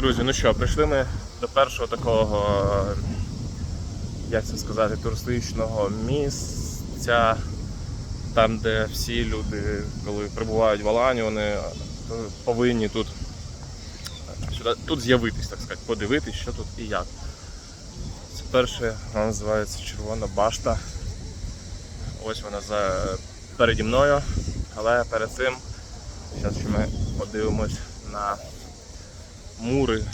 друзі, ну що, прийшли ми до першого такого, як це сказати, туристичного місця, там, де всі люди, коли прибувають в Алані, вони е, повинні тут, тут з'явитись, так сказати, подивитись, що тут і як. Це перше, вона називається Червона башта. Ось вона за переді мною, але перед цим зараз ми подивимось на мури,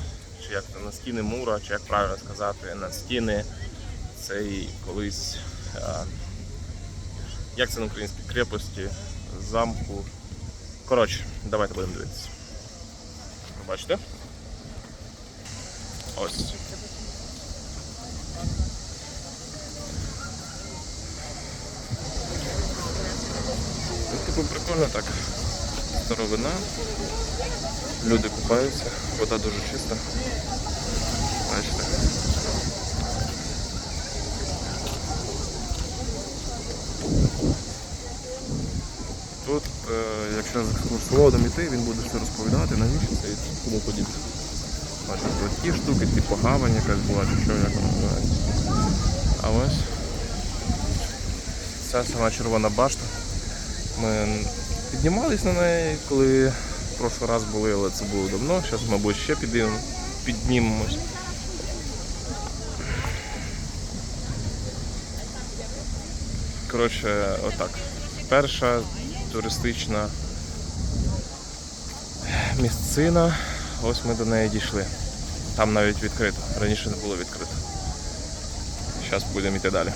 чи як на стіни мура, чи як правильно сказати, на стіни цієї колись, як це на українській крепості, замку. Коротше, давайте будемо дивитися. Бачите? Ось. Типу прикольно так. Старовина. Люди купаються, вода дуже чиста. Бачите. Тут, е, якщо з екскурсоводом іти, він буде все розповідати, навіщо це і тому подібне. Бачите, ті штуки, типу гавань якась була, чи що як вона називається. А ось ця сама червона башта. Ми піднімались на неї, коли в прошлий раз були, але це було давно. Зараз, мабуть, ще піднімемось. Коротше, отак. Перша туристична місцина. Ось ми до неї дійшли. Там навіть відкрито. Раніше не було відкрито. Зараз будемо йти далі.